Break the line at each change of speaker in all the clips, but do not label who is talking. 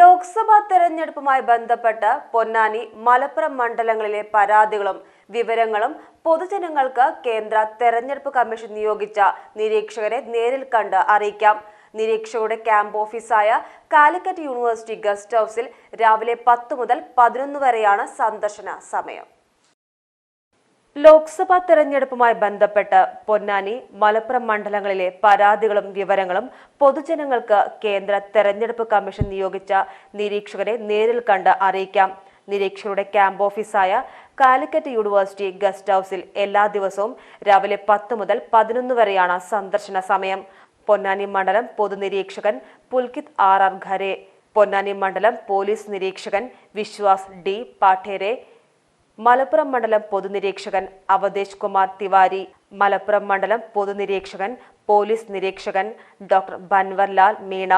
ലോക്സഭാ തെരഞ്ഞെടുപ്പുമായി ബന്ധപ്പെട്ട് പൊന്നാനി മലപ്പുറം മണ്ഡലങ്ങളിലെ പരാതികളും വിവരങ്ങളും പൊതുജനങ്ങൾക്ക് കേന്ദ്ര തെരഞ്ഞെടുപ്പ് കമ്മീഷൻ നിയോഗിച്ച നിരീക്ഷകരെ നേരിൽ കണ്ട് അറിയിക്കാം നിരീക്ഷകരുടെ ക്യാമ്പ് ഓഫീസായ കാലിക്കറ്റ് യൂണിവേഴ്സിറ്റി ഗസ്റ്റ് ഹൗസിൽ രാവിലെ പത്ത് മുതൽ പതിനൊന്ന് വരെയാണ് സന്ദർശന സമയം ലോക്സഭാ തെരഞ്ഞെടുപ്പുമായി ബന്ധപ്പെട്ട് പൊന്നാനി മലപ്പുറം മണ്ഡലങ്ങളിലെ പരാതികളും വിവരങ്ങളും പൊതുജനങ്ങൾക്ക് കേന്ദ്ര തെരഞ്ഞെടുപ്പ് കമ്മീഷൻ നിയോഗിച്ച നിരീക്ഷകരെ നേരിൽ കണ്ട് അറിയിക്കാം നിരീക്ഷകരുടെ ക്യാമ്പ് ഓഫീസായ കാലിക്കറ്റ് യൂണിവേഴ്സിറ്റി ഗസ്റ്റ് ഹൌസിൽ എല്ലാ ദിവസവും രാവിലെ പത്ത് മുതൽ പതിനൊന്ന് വരെയാണ് സന്ദർശന സമയം പൊന്നാനി മണ്ഡലം പൊതുനിരീക്ഷകൻ പുൽകിത് ആർ ആർ ഖരെ പൊന്നാനി മണ്ഡലം പോലീസ് നിരീക്ഷകൻ വിശ്വാസ് ഡി പാഠേരെ മലപ്പുറം മണ്ഡലം പൊതുനിരീക്ഷകൻ അവതേഷ് കുമാർ തിവാരി മലപ്പുറം മണ്ഡലം പൊതുനിരീക്ഷകൻ പോലീസ് നിരീക്ഷകൻ ഡോക്ടർ ബൻവർലാൽ മീണ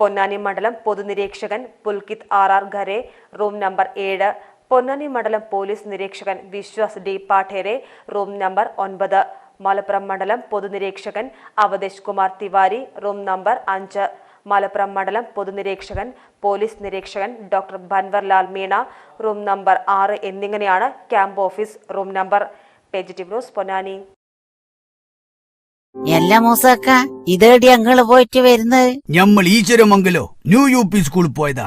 പൊന്നാനി മണ്ഡലം പൊതുനിരീക്ഷകൻ Pulkit R R Khare room number ഏഴ് പൊന്നാനി മണ്ഡലം പോലീസ് നിരീക്ഷകൻ Vishwas D Pathare room number ഒൻപത് മലപ്പുറം മണ്ഡലം പൊതുനിരീക്ഷകൻ അവതേഷ് കുമാർ തിവാരി റൂം നമ്പർ അഞ്ച് മലപ്പുറം മണ്ഡലം പൊതുനിരീക്ഷകൻ പോലീസ് നിരീക്ഷകൻ doctor Banwarlal Meena room number ആറ് എന്നിങ്ങനെയാണ് camp office room number news Ponnani
എല്ലാ മൂസക്ക ഇതേടി അങ്ങള് പോയിട്ട് വരുന്നത്
ഞമ്മൾ ഈശ്വരമംഗലോ ന്യൂ യു പി സ്കൂളിൽ പോയതാ